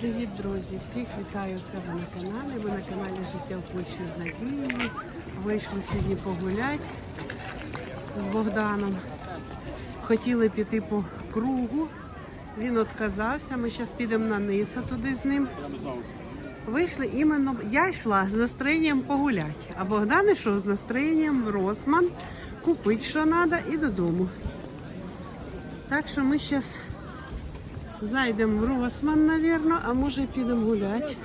Привіт, друзі! Всіх вітаю у себе на каналі. Ви на каналі Життя в Польщі з Надією. Вийшли сьогодні погуляти з Богданом. Хотіли піти по кругу. Він відказався. Ми зараз підемо на низ туди з ним. Вийшли іменно. Я йшла з настроєнням погуляти, а Богдан йшов з настроєнням в Росман, купити, що треба, і додому. Так що ми зараз Зайдемо в Росман, напевно, а може підемо гуляти.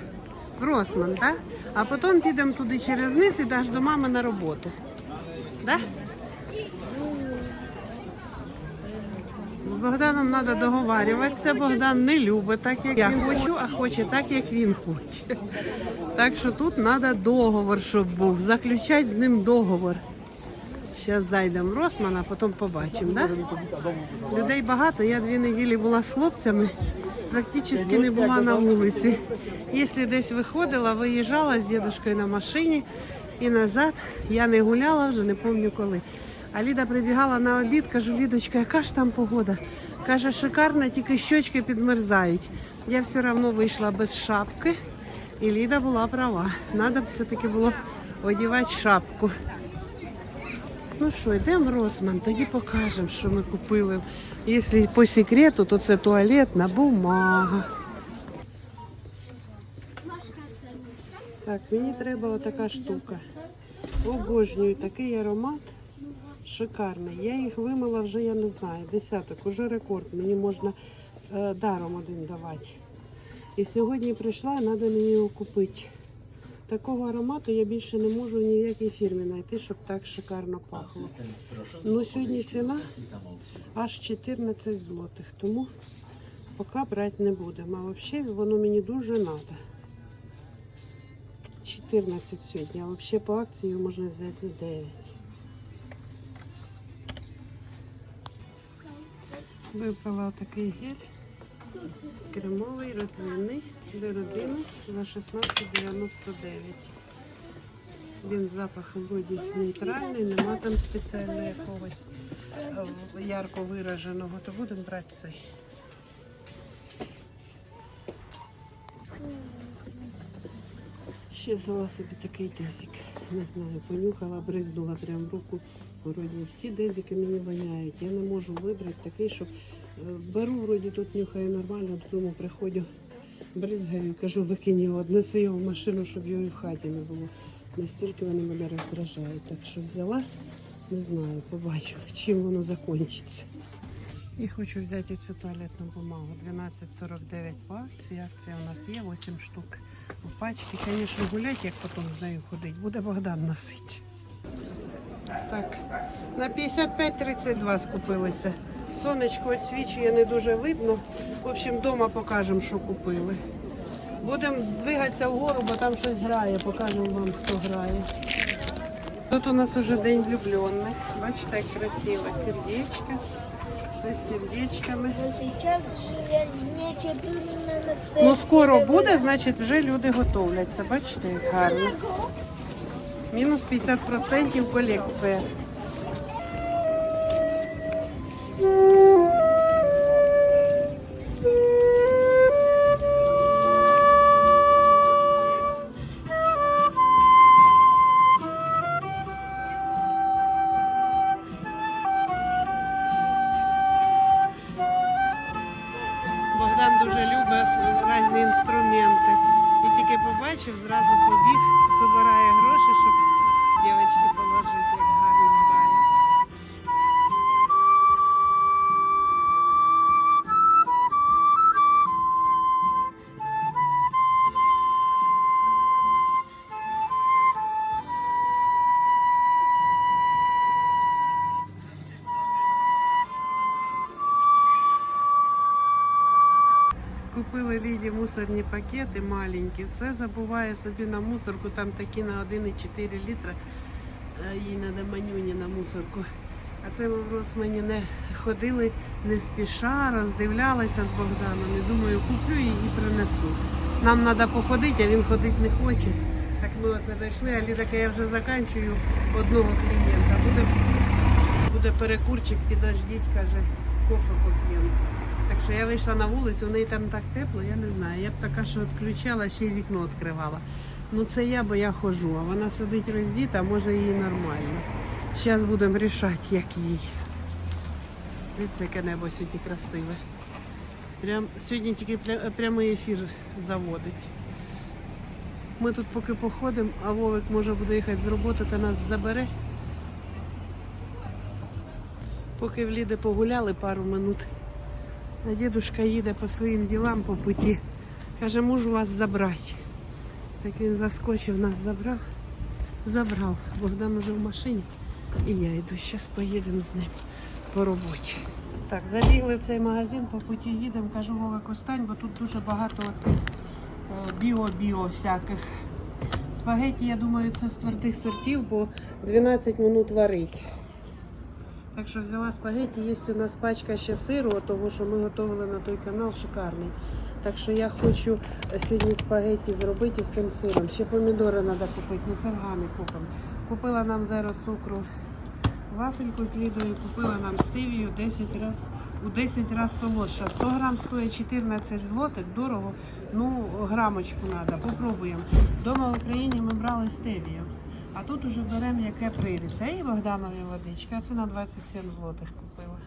В Росман, так? А потім підемо туди через низ і аж до мами на роботу. Да? З Богданом треба договарюватися. Богдан не любить так, як я хочу, а хоче так, як він хоче. Так що тут треба договор, щоб був. Заключати з ним договор. Зараз зайдемо в Росман, а потім побачимо, да? Людей багато, я дві неділі була з хлопцями, практично не була на вулиці. Якщо десь виходила, виїжджала з дідушкою на машині і назад я не гуляла вже, не пам'ятаю коли. А Ліда прибігала на обід, кажу, Лідочка, яка ж там погода? Каже, шикарна, тільки щочки підмерзають. Я все одно вийшла без шапки, і Ліда була права. Треба все-таки було одягати шапку. Ну що, йдемо в Росман, тоді покажемо, що ми купили. Якщо по секрету, то це туалетна бумага. Так, мені треба отака штука. Обожнюю такий аромат. Шикарний. Я їх вимила вже, я не знаю, десяток, уже рекорд. Мені можна е, даром один давати. І сьогодні прийшла, треба мені його купити. Такого аромату я більше не можу ні в якій фірмі знайти, щоб так шикарно пахло. Ну сьогодні ціна аж 14 злотих, тому поки брати не будемо. А взагалі воно мені дуже треба. 14 сьогодні, а взагалі по акції можна взяти 9. Вибрала такий гель. Кремовий, рослинний для родини за 16,99. Він запах вроді нейтральний, нема там спеціально якогось е, ярко вираженого, то будемо брати цей. Ще взяла собі такий дезик. Не знаю, понюхала, бризнула прям руку. Вроді всі дезики мені воняють. Я не можу вибрати такий, щоб беру, вроді тут нюхаю нормально, додому приходжу, бризгаю, кажу, викинь його, однеси його в машину, щоб його і в хаті не було. Настільки вони мене роздражають. Так що взяла, не знаю, побачу, чим воно закінчиться. І хочу взяти цю туалетну бумагу. 12,49 по акції. Акція у нас є 8 штук у пачці. Звісно, гуляти, як потім з нею ходить, буде Богдан носити. Так, на 55,32 скупилися. Сонечко відсвічує, не дуже видно. В общем, вдома покажемо, що купили. Будемо двигатися вгору, бо там щось грає. Покажемо вам, хто грає. Тут у нас вже день влюблених. Бачите, як красиво. Сердечко. З сердечками. Но сейчас же не 14 Ну, скоро буде, значить вже люди готовляться. Бачите, як гарно. Мінус 50% колекція. Зразу побіг, збирає гроші, щоб дівчатки положити, Купили Ліді мусорні пакети маленькі, все забуває собі на мусорку, там такі на 1,4 літра. Е, Їй треба манюні на мусорку. А це ми в Росмані не ходили не спіша, роздивлялися з Богданом. І думаю, куплю її і принесу. Нам треба походити, а він ходити не хоче. Так ми оце дійшли, а Ліда я вже закінчую одного клієнта. Буде, буде перекурчик, підождіть, каже, кофе поп'ємо. Що я вийшла на вулицю, в неї там так тепло, я не знаю. Я б така, що відключала, ще й вікно відкривала. Ну це я, бо я хожу, а вона сидить роздіта, може їй нормально. Зараз будемо рішати, як їй. Дивіться, яке небо сьогодні красиве. Прям, сьогодні тільки прямий ефір заводить. Ми тут поки походимо, а Вовик може буде їхати з роботи та нас забере. Поки в Ліди погуляли пару минут, дідушка їде по своїм ділам по путі. Каже, можу вас забрати. Так він заскочив, нас забрав. Забрав. Богдан уже в машині. І я йду. Зараз поїдемо з ним по роботі. Так, забігли в цей магазин, по путі їдемо, кажу, Вовик, остань, бо тут дуже багато оцих е, біо-біо всяких. Спагеті, я думаю, це з твердих сортів, бо 12 минут варить. Так що взяла спагеті, є у нас пачка ще сиру, того, що ми готували на той канал, шикарний. Так що я хочу сьогодні спагеті зробити з тим сиром. Ще помідори треба купити, ну сергами купимо. Купила нам зеро цукру вафельку з лідою, купила нам стивію 10 раз, у 10 разів солодша. 100 грам стоїть 14 злотих, дорого, ну грамочку треба, попробуємо. Дома в Україні ми брали стевію. А тут уже беремо яке прийде. Це і Богданові водичка. Це на 27 злотих купила.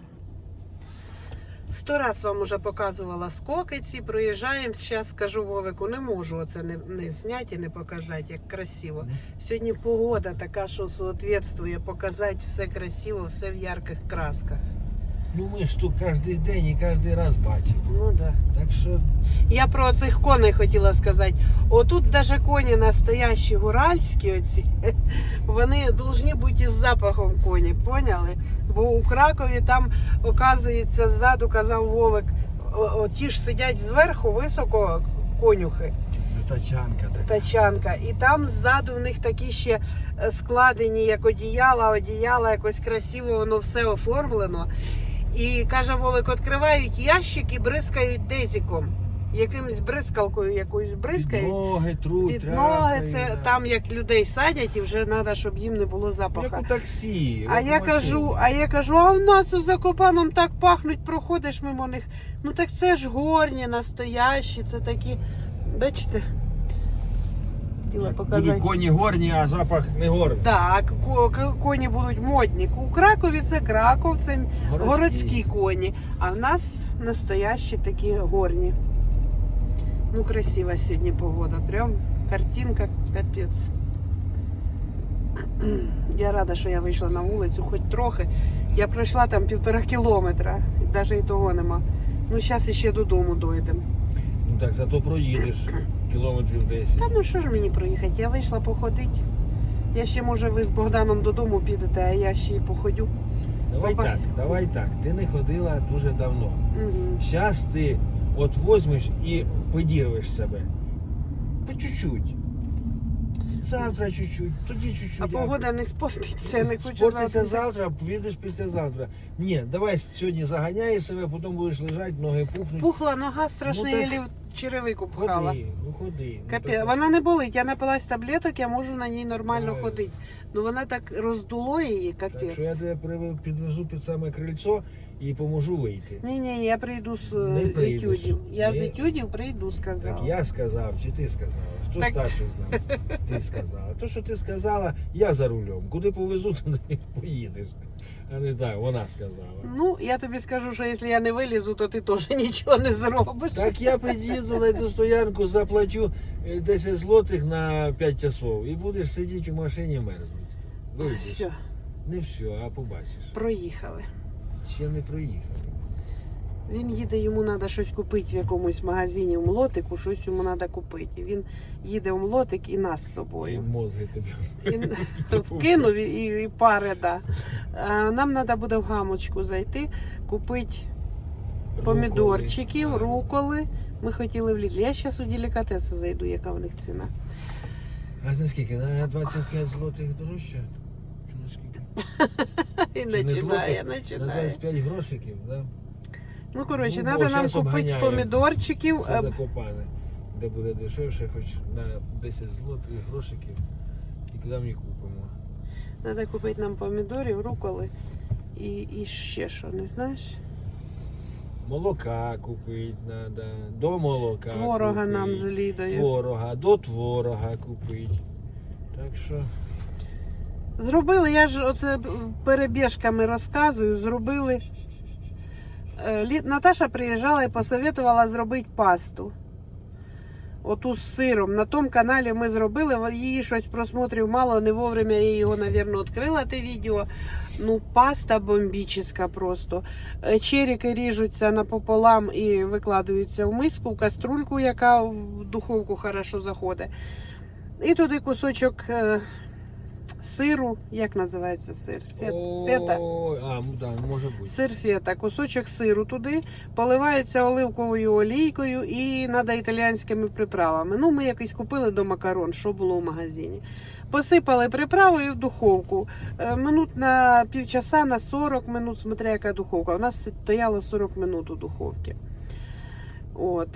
Сто раз вам уже показувала скоки ці, проїжджаємо. Зараз скажу Вовику, не можу оце не, не зняти і не показати, як красиво. Сьогодні погода така, що соответствує показати все красиво, все в ярких красках. Ну ми ж тут кожен день і кожен раз бачимо. Ну да. Так що Я про цих коней хотіла сказати. Отут навіть коні настоящі гуральські, оці, вони повинні бути із запахом коні, поняли? Бо у Кракові там, оказується, ззаду казав Вовик, о- о, ті ж сидять зверху високо конюхи, тачанка така. тачанка. І там ззаду в них такі ще е, складені, як одіяла, одіяла, якось красиво воно все оформлено. І каже Вовик, відкривають ящик і бризкають дезіком. Якимось бризкалкою якоюсь бризкають. Під ноги, тру, Під ноги, це да. там як людей садять, і вже треба, щоб їм не було запаху. Як у таксі. А як я машині. кажу, а я кажу, а в нас у Закопаном так пахнуть, проходиш мимо них. Ну так це ж горні, настоящі, це такі. Бачите? Хотіла показати. Будуть коні горні, а запах не горний. Так, ко- коні будуть модні. У Кракові це Краков, це Городські. городські коні. А в нас настоящі такі горні. Ну, красива сьогодні погода. Прям картинка капець. Я рада, що я вийшла на вулицю, хоч трохи. Я пройшла там півтора кілометра, навіть і того нема. Ну, зараз ще додому дойдемо. Ну так, зато проїдеш кілометрів 10. Та ну що ж мені проїхати? Я вийшла походити. Я ще, може, ви з Богданом додому підете, а я ще й походю. Давай Баба- так, давай так. Ти не ходила дуже давно. Угу. Зараз ти от возьмеш і подірвеш себе. По чуть-чуть. Завтра чуть-чуть, тоді чуть-чуть. А погода не спортиться, не хочу Спортиться завтра. підеш післязавтра. Ні, давай сьогодні заганяєш себе, потім будеш лежати, ноги пухнуть. Пухла нога страшна, Ну, так- черевику пхала. Ходи, ну ходи. Ну, Капець, так- вона не болить, я напилась таблеток, я можу на ній нормально Правильно. ходити. Ну вона так роздуло її, Так капець. що я тебе приве- підвезу під саме крильцо і поможу вийти. Ні, ні, я прийду з Не е, прийдеш. етюдів. Я з Ні. етюдів прийду, сказала. Так я сказав, чи ти сказала? Хто Так- старший з нас? Ти сказала. То, що ти сказала, я за рулем. Куди повезу, туди поїдеш. А не знаю, вона сказала. Ну, я тобі скажу, що якщо я не вилізу, то ти теж нічого не зробиш. Так я під'їду на цю стоянку, заплачу е, 10 злотих на 5 часов і будеш сидіти у машині мерзнути. Вийдеш. Все, Не все, а побачиш. проїхали. Ще не проїхали. Він їде, йому треба щось купити в якомусь магазині в Млотику, щось йому треба купити. Він їде в Млотик і нас з собою. І мозги тобі. Він вкинув і, і, і пари, да. А, Нам треба буде в гамочку зайти, купити помідорчиків, Руколи. Ми хотіли в Лідлі. Я зараз у делікатеси зайду, яка в них ціна. А наскільки? На 25 злотих дорожче? Чи наскільки? І Чи не починає. На 25 грошиків, да? Ну, коротше, Ну, треба бо нам щас купити помідорчиків. Це е, закопане. Де буде дешевше, хоч на 10 злотих грошиків. І куди ми купимо? Треба купити нам помідорів, руколи і, і ще що, не знаєш? молока купити треба, до молока. Творога купить, нам з Лідою. Творога, до творога купити. Так що. Зробили, я ж оце перебіжками розказую, зробили. Е, Наташа приїжджала і посоветувала зробити пасту. Оту з сиром. На тому каналі ми зробили, її щось просмотрів мало, не вовремя я його, мабуть, відкрила те відео. Ну, паста бомбічна просто. Е, Черіки ріжуться напополам і викладаються в миску, в каструльку, яка в духовку хорошо заходить. І туди кусочок е, сиру, як називається сир? Фет- Фета. А, ну да, може бути. Сир фета, кусочок сиру туди, поливається оливковою олійкою і треба італіянськими приправами. Ну, ми якось купили до макарон, що було в магазині. Посипали приправою в духовку. Е, Минут на півчаса, на 40 минут, смотря яка духовка. У нас стояло 40 минут у духовці. От.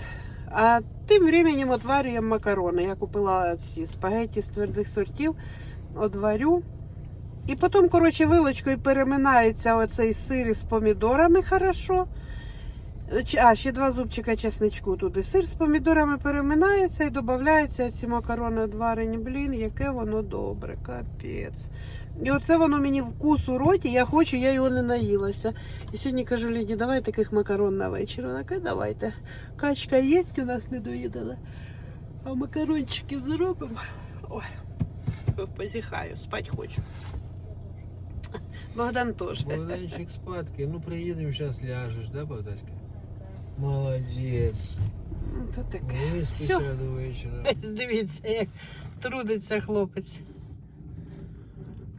А тим временем отварюємо макарони. Я купила ці спагетті з твердих сортів, одварю. І потім, коротше, вилочкою переминається оцей сир із помідорами хорошо. А, ще два зубчика чесничку туди. Сир з помідорами переминається і додаються ці макарони одварені. Блін, яке воно добре, капець. І оце воно мені вкус у роті, я хочу, я його не наїлася. І сьогодні кажу Ліді, давай таких макарон на вечір. Вона каже, давайте. Качка є, у нас не доїдала. А макарончиків зробимо. Ой, позіхаю, спать хочу. Богдан теж. Богданчик спадки. Ну приїдемо, зараз ляжеш, да, Богдаська? Молодець. Ну, То таке. Все. до вечора. Дивіться, як трудиться хлопець.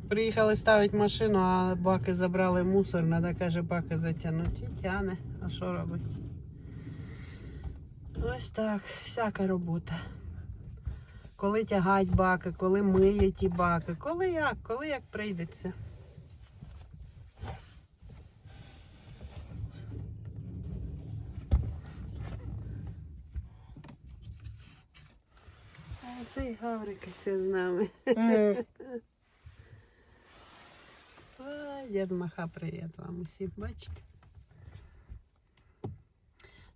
Приїхали ставити машину, а баки забрали мусор, треба, каже, баки затягнути. І тяне. А що робити? Ось так, всяка робота. Коли тягать баки, коли миє ті баки, коли як, коли як прийдеться. Цей Гаврик все з нами. А, Дід Маха, привіт вам усім, бачите?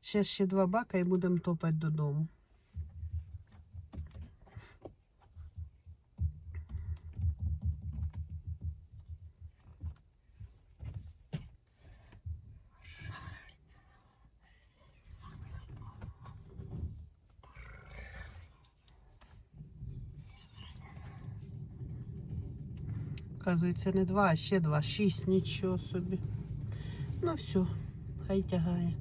Ще ще два бака і будемо топати додому. Оказується, не два, а ще два. Шість, нічого собі. Ну все, хай тягає.